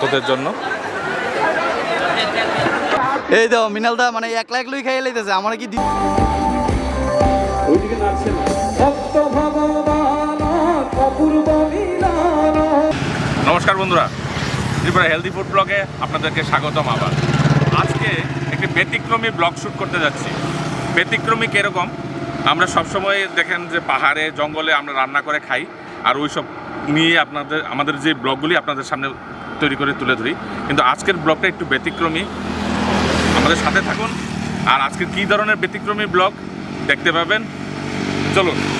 ভক্তদের জন্য। এই দাও মিনাল দা মানে একলা একলাই খাইয়ে লাইতেছে আমার কি নমস্কার বন্ধুরা ত্রিপুরা হেলদি ফুড ব্লগে আপনাদেরকে স্বাগতম আবার। আজকে একটি ব্যতিক্রমী ব্লগ শ্যুট করতে যাচ্ছি। ব্যতিক্রমী কীরকম? আমরা সবসময় দেখেন যে পাহাড়ে জঙ্গলে আমরা রান্না করে খাই আর ওই সব নিয়ে আপনাদের আমাদের যে ব্লগগুলি আপনাদের সামনে তৈরি করে তুলে ধরি। কিন্তু আজকের ব্লগটা একটু ব্যতিক্রমী। আমাদের সাথে থাকুন। আর আজকের কী ধরনের ব্যতিক্রমী ব্লগ, দেখতে পাবেন। চলুন।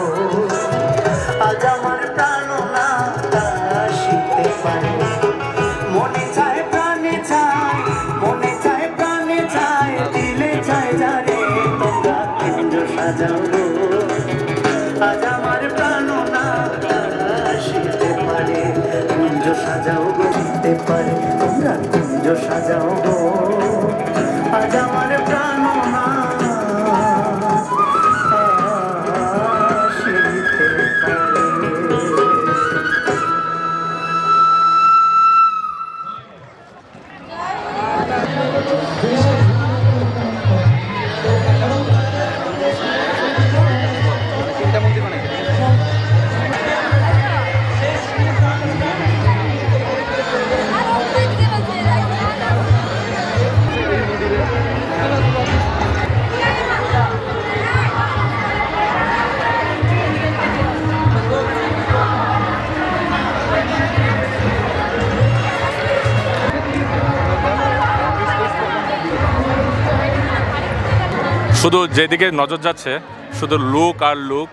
শুধু যেদিকে নজর যাচ্ছে, শুধু লুক আর লুক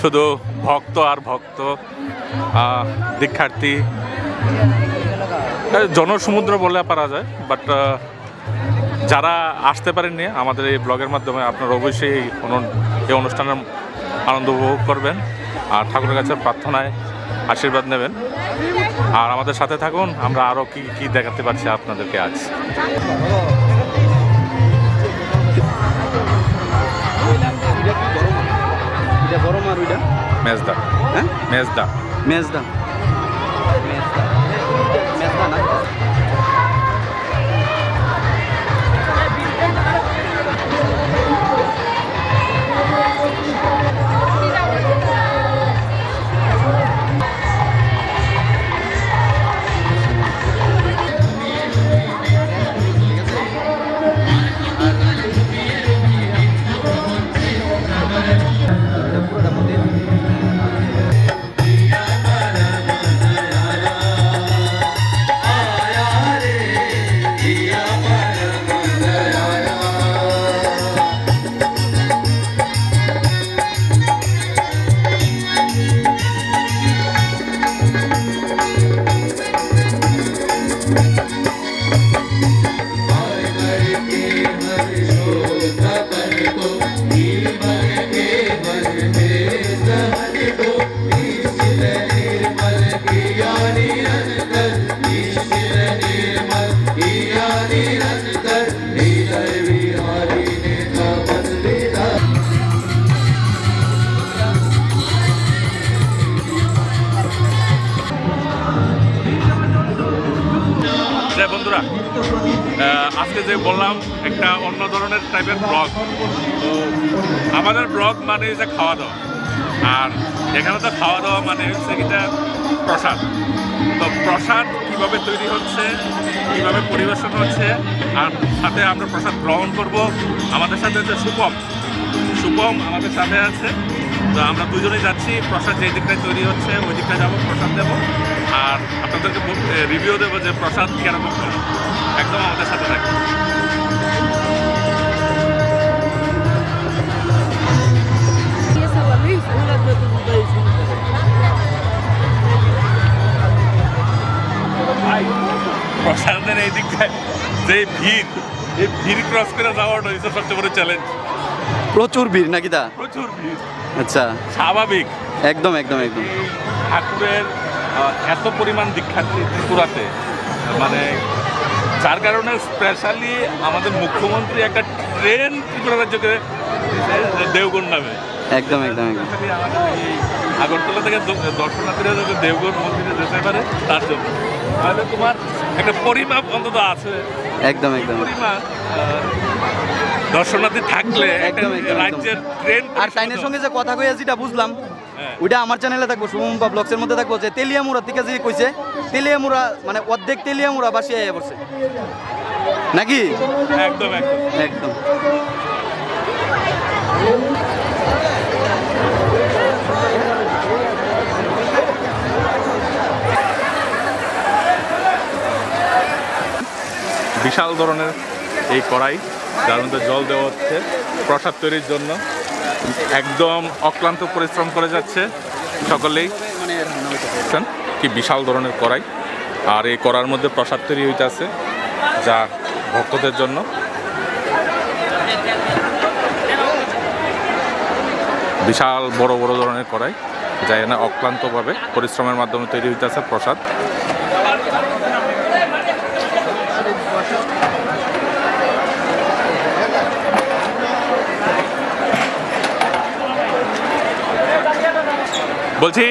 শুধু ভক্ত আর ভক্ত দীক্ষার্থী। জনসমুদ্র বলে পারা যায় বাট যারা আসতে পারেননি আমাদের এই ব্লগের মাধ্যমে, আপনারা অবশ্যই এই অনুষ্ঠানের আনন্দ উপভোগ করবেন। আর ঠাকুরের কাছে প্রার্থনায় আশীর্বাদ নেবেন। আর আমাদের সাথে থাকুন, আমরা আরও কি কি দেখাতে পারছি আপনাদেরকে আজ। এটা বড় মার ওইটা? মেজদা। হ্যাঁ? মেজদা মেজদা। মেজদা। টাইপের ব্লগ। তো আমাদের ব্লগ মানে হচ্ছে খাওয়া দাওয়া আর এখানে তো খাওয়া দাওয়া মানে হচ্ছে এটা প্রসাদ। তো প্রসাদ কীভাবে তৈরি হচ্ছে, কীভাবে পরিবেশন হচ্ছে, আর সাথে আমরা প্রসাদ গ্রহণ করব আমাদের সাথে হচ্ছে সুপম। সুপম আমাদের সাথে আছে। তো আমরা দুজনেই যাচ্ছি, প্রসাদ যেই দিকটায় তৈরি হচ্ছে, ওই দিকটায় যাব, প্রসাদ দেবো। আর আপনাদেরকে রিভিউ দেবো যে প্রসাদ কীরকম একদম আমাদের সাথে থাকবে। প্রসাদের এই দিকটায় যে ভিড় এই ভিড় ক্রস করে যাওয়াটা হচ্ছে সবচেয়ে বড় চ্যালেঞ্জ প্রচুর ভিড় নাকি তা? প্রচুর ভিড়। আচ্ছা। স্বাভাবিক। একদম একদম একদম। ঠাকুরের এত পরিমাণ দীক্ষার্থী ত্রিপুরাতে মানে যার কারণে স্পেশালি আমাদের মুখ্যমন্ত্রী একটা ট্রেন ত্রিপুরা রাজ্যকে দেওগড় নামে। একদম একদম একদম। আগরতলা থেকে দর্শনার্থীরা যাতে দেওগড় মন্দিরে যেতে পারে তার জন্য। তাহলে তোমার একটা পরিমাপ অন্তত আছে। একদম একদম। পরিমাপ দর্শনার্থী থাকলে একদম। রাজ্যের ট্রেন আর টাইনের সঙ্গে যে কথা কইয়া যেটা বুঝলাম হ্যাঁ। ওইটা আমার চ্যানেলে থাকব শুভম্পা ব্লগসের মধ্যে থাকব যে তেলিয়ামুড়া থেকে যে কইছে তেলিয়ামুড়া মানে অর্ধেক তেলিয়ামুড়া বাসিয়ে আইয়া পড়ছে। নাকি? একদম একদম। একদম। বিশাল ধরনের এই কড়াই, যার মধ্যে জল দেওয়া হচ্ছে, প্রসাদ তৈরির জন্য। একদম অক্লান্ত পরিশ্রম করে যাচ্ছে সকলেই। কি বিশাল ধরনের কড়াই। আর এই কড়ার মধ্যে প্রসাদ তৈরি হইতেছে যা ভক্তদের জন্য। বিশাল বড় বড় ধরনের কড়াই, যা এখানে অক্লান্তভাবে পরিশ্রমের মাধ্যমে তৈরি হইতেছে প্রসাদ। বলছি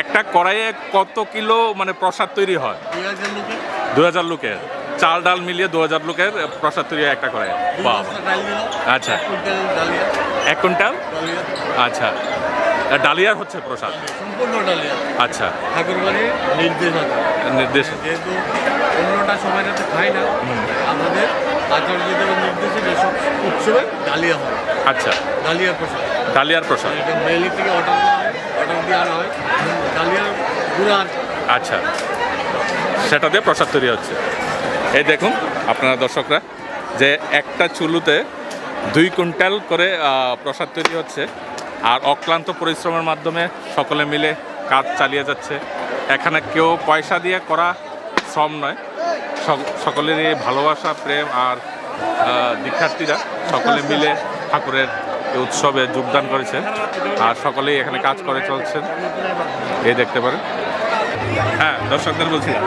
একটা কড়াইয়ে কত কিলো মানে প্রসাদ তৈরি হয়? দু হাজার লোকের। চাল ডাল মিলিয়ে দু হাজার লোকের প্রসাদ তৈরি হয় একটা কড়াইয়ে। বাহ। আচ্ছা। এক কুইন্টাল আচ্ছা। আর ডালিয়ার হচ্ছে প্রসাদ? সম্পূর্ণ ডালিয়া। আচ্ছা। ঠাকুরবাড়ির নির্দেশ যেহেতু অন্যটা সময় যাতে খাই না আমাদের নির্দেশে যেসব উৎসবে ডালিয়া হয় আচ্ছা। ডালিয়ার প্রসাদ। ডালিয়ার প্রসাদ। এটা মেলি থেকে অর্ডার আচ্ছা। সেটা দিয়ে প্রসাদ তৈরি হচ্ছে। এই দেখুন আপনারা দর্শকরা, যে একটা চুলুতে দুই কুইন্টাল করে প্রসাদ তৈরি হচ্ছে আর অক্লান্ত পরিশ্রমের মাধ্যমে সকলে মিলে কাজ চালিয়ে যাচ্ছে। এখানে কেউ পয়সা দিয়ে করা শ্রম নয়। সক- সকলেরই ভালোবাসা, প্রেম আর দীক্ষার্থীরা সকলে মিলে ঠাকুরের উৎসবে যোগদান করেছে আর সকলেই এখানে কাজ করে চলছেন। এই দেখতে পারেন। হ্যাঁ দর্শকদের বলছিলাম,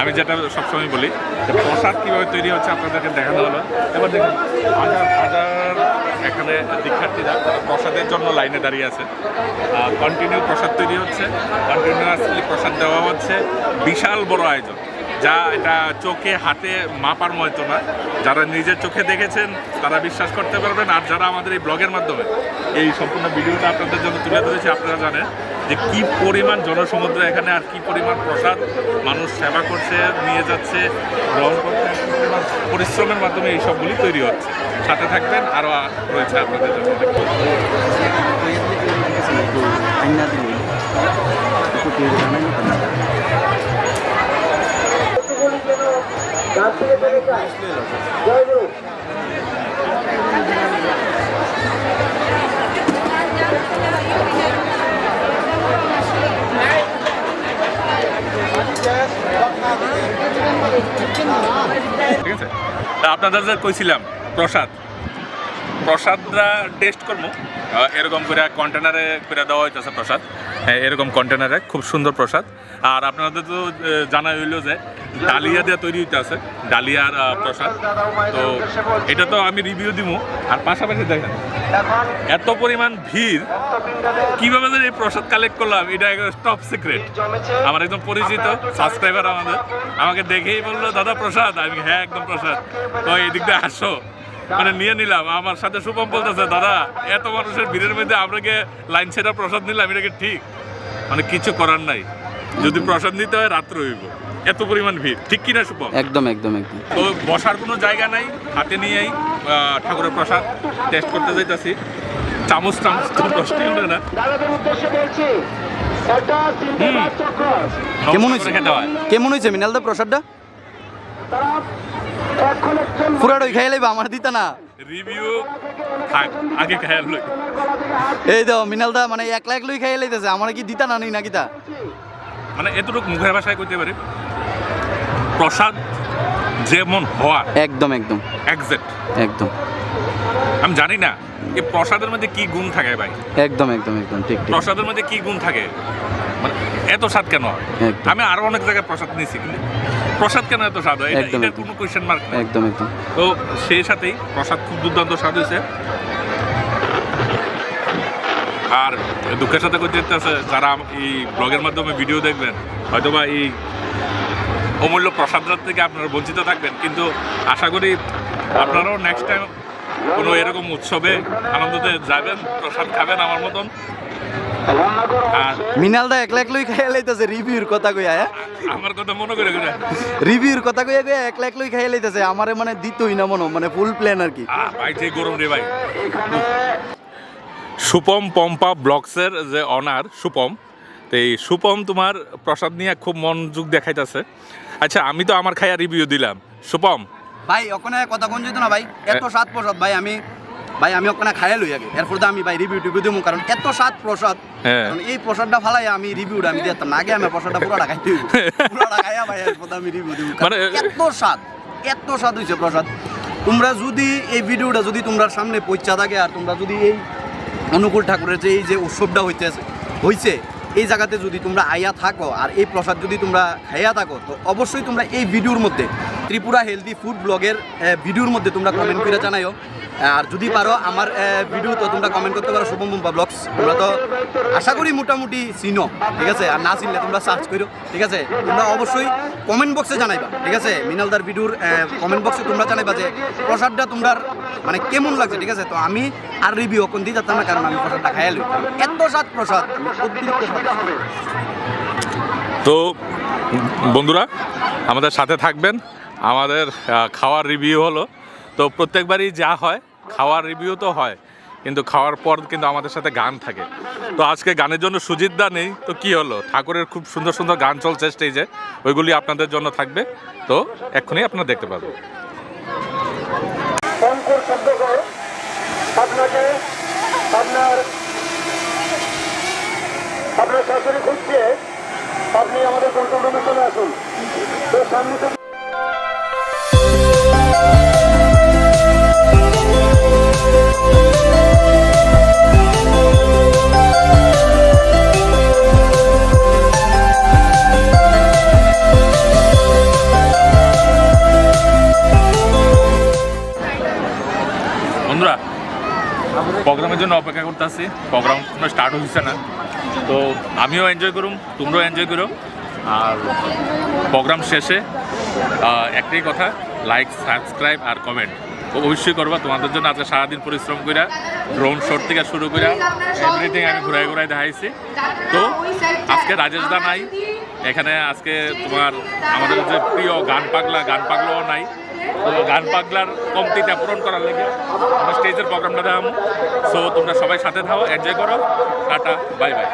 আমি যেটা সবসময় বলি যে প্রসাদ কীভাবে তৈরি হচ্ছে আপনাদেরকে দেখানো হলো। এবার দেখুন, হাজার হাজার এখানে দীক্ষার্থীরা তারা প্রসাদের জন্য লাইনে দাঁড়িয়ে আছে। কন্টিনিউ প্রসাদ তৈরি হচ্ছে কন্টিনিউয়াসলি প্রসাদ দেওয়া হচ্ছে। বিশাল বড় আয়োজন। যা এটা চোখে হাতে মাপার মতো না যারা নিজের চোখে দেখেছেন তারা বিশ্বাস করতে পারবেন আর যারা আমাদের এই ব্লগের মাধ্যমে এই সম্পূর্ণ ভিডিওটা আপনাদের জন্য তুলে ধরেছি আপনারা জানেন যে কি পরিমাণ জনসমুদ্র এখানে আর কি পরিমাণ প্রসাদ মানুষ সেবা করছে নিয়ে যাচ্ছে গ্রহণ করছে পরিশ্রমের মাধ্যমে এই সবগুলি তৈরি হচ্ছে সাথে থাকবেন আরও রয়েছে আপনাদের জন্য ঠিক আছে? আপনাদের যে কইছিলাম, প্রসাদ। প্রসাদরা টেস্ট করব। এরকম করে কন্টেনারে করে দেওয়া হইতেছে প্রসাদ। এরকম কন্টেনারে খুব সুন্দর প্রসাদ। আর আপনাদের তো জানা হইল যে ডালিয়া দিয়ে তৈরি হইতে আছে, ডালিয়ার প্রসাদ। তো এটা তো আমি রিভিউ দিব আর পাশাপাশি দেখেন, এত পরিমাণ ভিড়, কীভাবে যে এই প্রসাদ কালেক্ট করলাম, এটা একদম টপ সিক্রেট আমার একদম পরিচিত সাবস্ক্রাইবার আমাদের। আমাকে দেখেই বলল, দাদা, প্রসাদ? আমি হ্যাঁ একদম প্রসাদ। তো এই দিক দিয়ে আসো। মানে নিয়ে নিলাম। আমার সাথে শুভম বলতেছে দাদা এত মানুষের ভিড়ের মধ্যে আমরা কি লাইন ছেড়া প্রসাদ নিলাম এটাকে ঠিক? মানে কিছু করার নাই। যদি প্রসাদ নিতে হয় রাত্রে হইব এত পরিমাণ ভিড়। ঠিক কিনা শুভম একদম একদম একদম। তো বসার কোনো জায়গা নাই হাতে নিয়েই আহ, ঠাকুরের প্রসাদ টেস্ট করতে যাইতাছি। চামচ চামচ তো নষ্টই হলো না। কেমন হয়েছে? হয়। কেমন হয়েছে মিনালদা প্রসাদটা? পুরাটাই খাই লাইবা আমার দিতা না। রিভিউ থাক আগে খেয়াল লই। এই তো মিনালদা মানে একলা একলাই খাই লাইতেছে আমার কি দিতা না নেই না কিতা? মানে এতটুকু মুখের ভাষায় কইতে পারি প্রসাদ যেমন হওয়ার একদম একদম। একজ্যাক্ট একদম। আমি জানি না এই প্রসাদের মধ্যে কি গুণ থাকে ভাই? একদম একদম একদম ঠিক ঠিক। প্রসাদের মধ্যে কি গুণ থাকে? মানে এত স্বাদ কেন হয়? আমি আরও অনেক জায়গায় প্রসাদ নিয়েছি কিন্তু প্রসাদ কেন এত স্বাদ হয়? এটা-। কোনো কোয়েশ্চেন মার্ক একদম একদম। তো সেই সাথেই প্রসাদ খুব দুর্দান্ত স্বাদ হয়েছে। আর দুঃখের সাথে করতে আছে যারা এই ব্লগের মাধ্যমে ভিডিও দেখবেন হয়তোবা এই অমূল্য প্রসাদরাত থেকে আপনারা বঞ্চিত থাকবেন কিন্তু আশা করি আপনারাও নেক্সট টাইম কোনো এরকম উৎসবে আনন্দতে যাবেন প্রসাদ খাবেন আমার মতন। আর মিনালদা একলা একলাই খাই লাইতেছে রিভিউর কথা কইয়া হ্যাঁ? আমার কথা মনে করে করে রিভিউর কথা কইয়া কইয়া একলা একলাই খাই লাইতেছে আমারে মানে দিতই না মনে মানে ফুল প্ল্যান আর কি। ভাই যে গরম রে ভাই। সুপম পম্পা ব্লগসের যে অনার সুপম তো এই সুপম তোমার প্রসাদ নিয়ে খুব মনোযোগ দেখাইতেছে। আচ্ছা আমি তো আমার খাইয়া রিভিউ দিলাম। সুপম। ভাই ওখানে কথা কোন যেত না ভাই এত স্বাদ প্রসাদ ভাই আমি ভাই আমি ওখানে খাইয়া লই আগে। এরপর তো আমি ভাই রিভিউ টিভিউ দিব কারণ এত স্বাদ প্রসাদ হ্যাঁ। এই প্রসাদটা ফালাই আমি রিভিউটা আমি দিতাম না আগে আমি প্রসাদটা পুরোটা খাইতে হইব। পুরোটা খাইয়া ভাই এরপর আমি রিভিউ দিব মানে- মানে এত স্বাদ এত স্বাদ হইছে প্রসাদ তোমরা যদি এই ভিডিওটা যদি তোমরা সামনে পৌঁছা থাকে আর তোমরা যদি এই অনুকূল ঠাকুরের যে এই যে উৎসবটা হইতেছে হইছে এই জায়গাতে যদি তোমরা আইয়া থাকো আর এই প্রসাদ যদি তোমরা খাইয়া থাকো তো অবশ্যই তোমরা এই ভিডিওর মধ্যে ত্রিপুরা হেলদি ফুড ব্লগের ভিডিওর মধ্যে তোমরা কমেন্ট করে জানাইও। আর যদি পারো আমার ভিডিও তো তোমরা কমেন্ট করতে পারো শুভম মুম্বা ব্লগস তোমরা তো আশা করি মোটামুটি চিনো, ঠিক আছে? আর না চিনলে তোমরা সার্চ করো ঠিক আছে? তোমরা অবশ্যই কমেন্ট বক্সে জানাইবা, ঠিক আছে? মিনালদার ভিডিওর কমেন্ট বক্সে তোমরা জানাইবা যে প্রসাদটা তোমরা মানে কেমন লাগছে, ঠিক আছে? তো আমি আর রিভিউ কোন দিতে না, কারণ আমি প্রসাদটা খাইয়া লই এত স্বাদ প্রসাদ তো, বন্ধুরা, আমাদের সাথে থাকবেন। আমাদের খাওয়ার রিভিউ হলো। তো প্রত্যেকবারই যা হয়, খাওয়ার রিভিউ তো হয়, কিন্তু খাওয়ার পর কিন্তু আমাদের সাথে গান থাকে। তো আজকে গানের জন্য সুজিতদা নেই, তো কি হলো? ঠাকুরের খুব সুন্দর সুন্দর গান চলছে স্টেজে ওইগুলি আপনাদের জন্য থাকবে। তো এক্ষুনি আপনারা দেখতে পাবেন। আপনার শাশুড়ি খুঁজছে। আপনি আমাদের কন্ট্রোল রুমে চলে আসুন। তো সামনে প্রোগ্রামের জন্য অপেক্ষা করতে আসছি প্রোগ্রাম কোনো স্টার্ট হচ্ছে না। তো আমিও এনজয় করুম, তোমরাও এনজয় করো। আর প্রোগ্রাম শেষে একটাই কথা লাইক সাবস্ক্রাইব আর কমেন্ট অবশ্যই করবা, তোমাদের জন্য আজকে সারাদিন পরিশ্রম করে ড্রোন শট থেকে শুরু করে এভরিথিং আমি ঘুরাই ঘুরাই দেখাইছি। তো আজকে রাজেশ দা নাই। এখানে আজকে তোমার, আমাদের যে প্রিয় গান পাগলা, গান পাগলাও নাই। গান পাগলার কমতিটা পূরণ করার লেগে আমরা স্টেজের প্রোগ্রামটা দেখাম সো তোমরা সবাই সাথে থাকো এনজয় করো। টাটা বাই বাই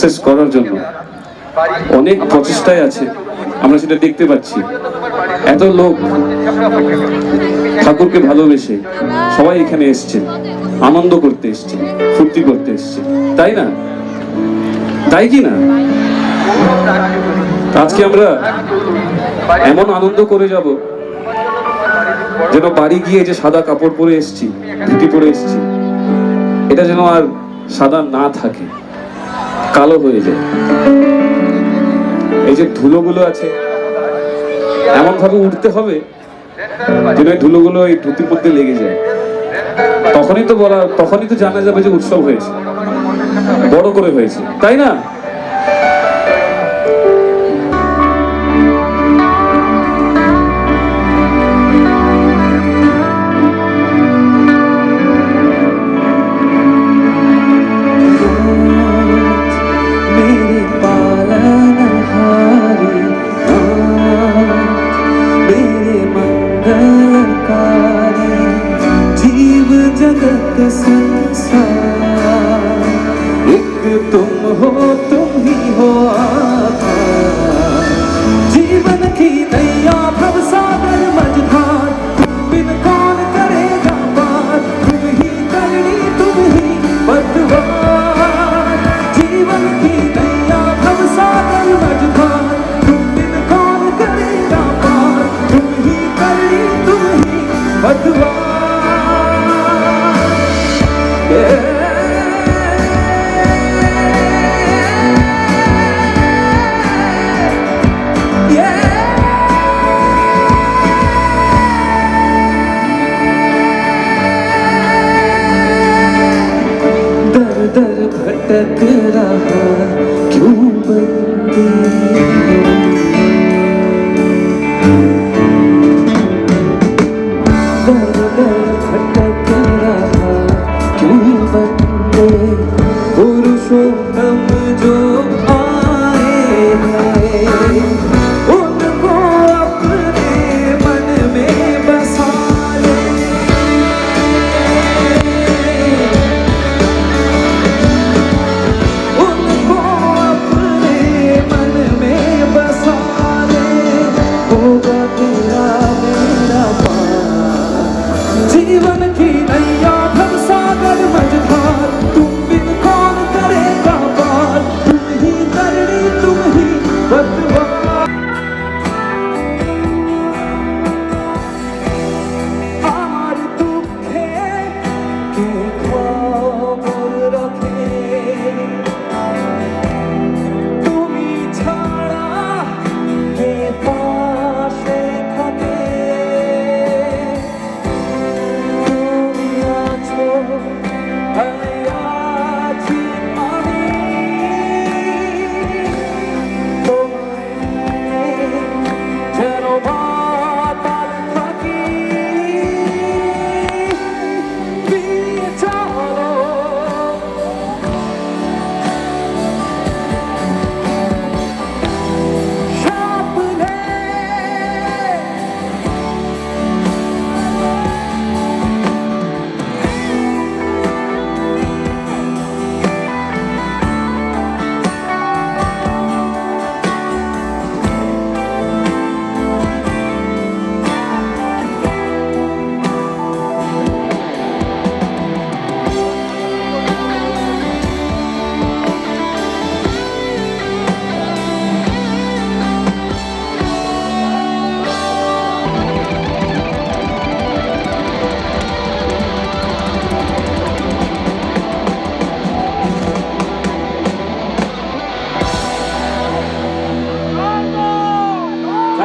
সাকসেস করার জন্য অনেক প্রচেষ্টায় আছে। আমরা সেটা দেখতে পাচ্ছি। এত লোক ঠাকুরকে ভালোবেসে সবাই এখানে এসছেন আনন্দ করতে এসছেন ফুর্তি করতে এসছেন তাই না? তাই কি না? আজকে আমরা এমন আনন্দ করে যাব যেন বাড়ি গিয়ে যে সাদা কাপড় পরে এসছি, ধুতি পরে এসছি, এটা যেন আর সাদা না থাকে। কালো হয়ে যায় এই যে ধুলোগুলো আছে এমন ভাবে উঠতে হবে যেন এই ধুলোগুলো এই ধুতির মধ্যে লেগে যায়। তখনই তো বলা, তখনই তো জানা যাবে যে উৎসব হয়েছে। বড় করে হয়েছে, তাই না?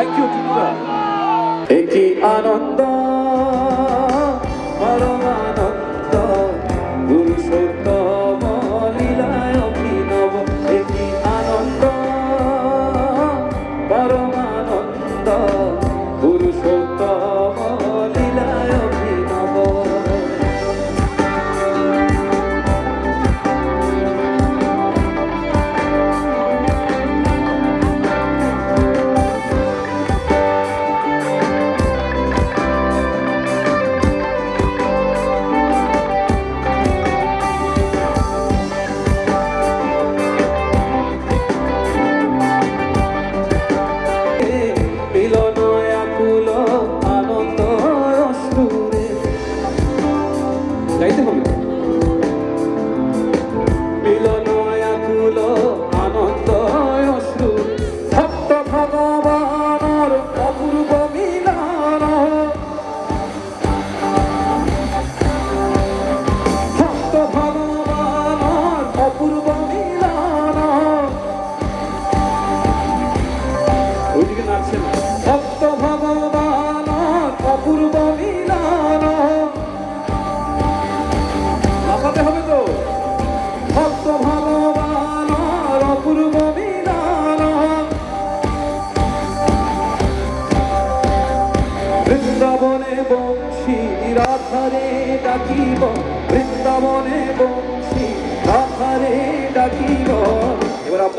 Thank you, Kikura. 駅あなた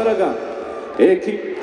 এবার আপনারা